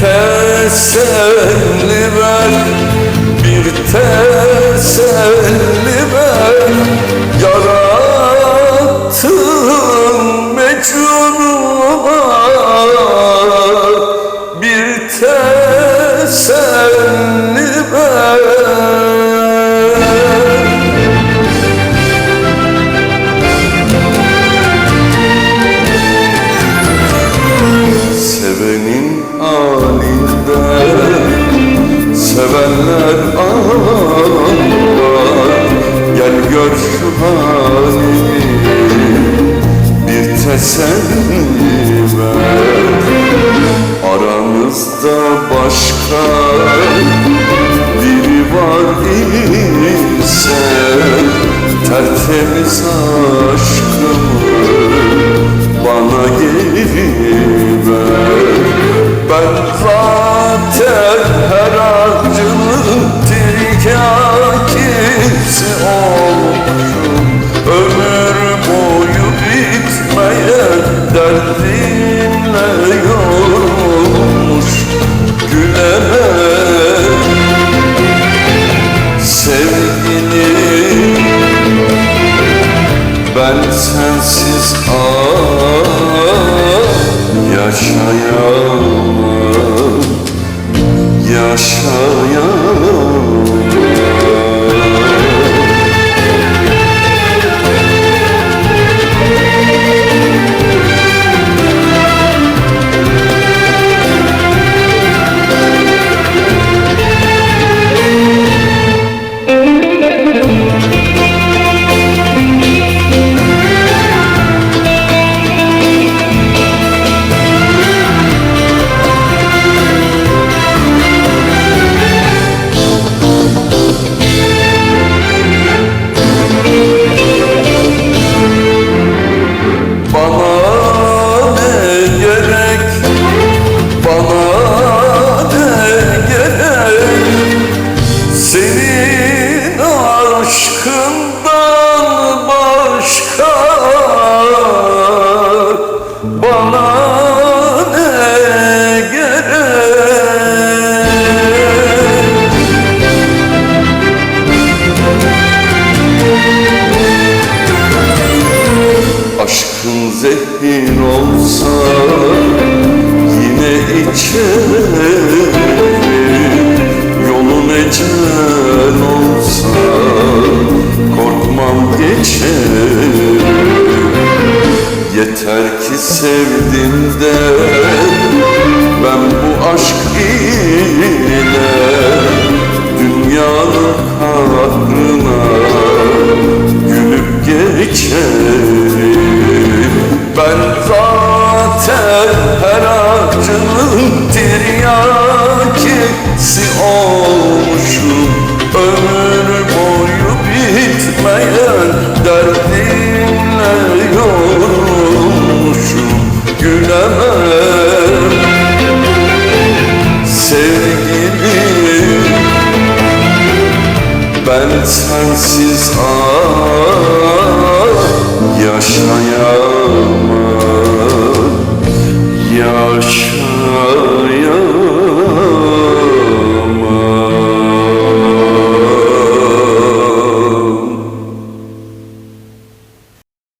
teselli ver. Bir teselli ver. Seni ver Aramızda başka biri var ise Tertemiz aşkımı Ben sensiz ah yaşayamam Yaşayamam zehir olsa yine içerim. Yolun ecel olsa korkmam geçerim. Yeter ki sevdim de ben bu aşk ile dünyanın her acının tiryakisi olmuşum. Ömür boyu bitmeyen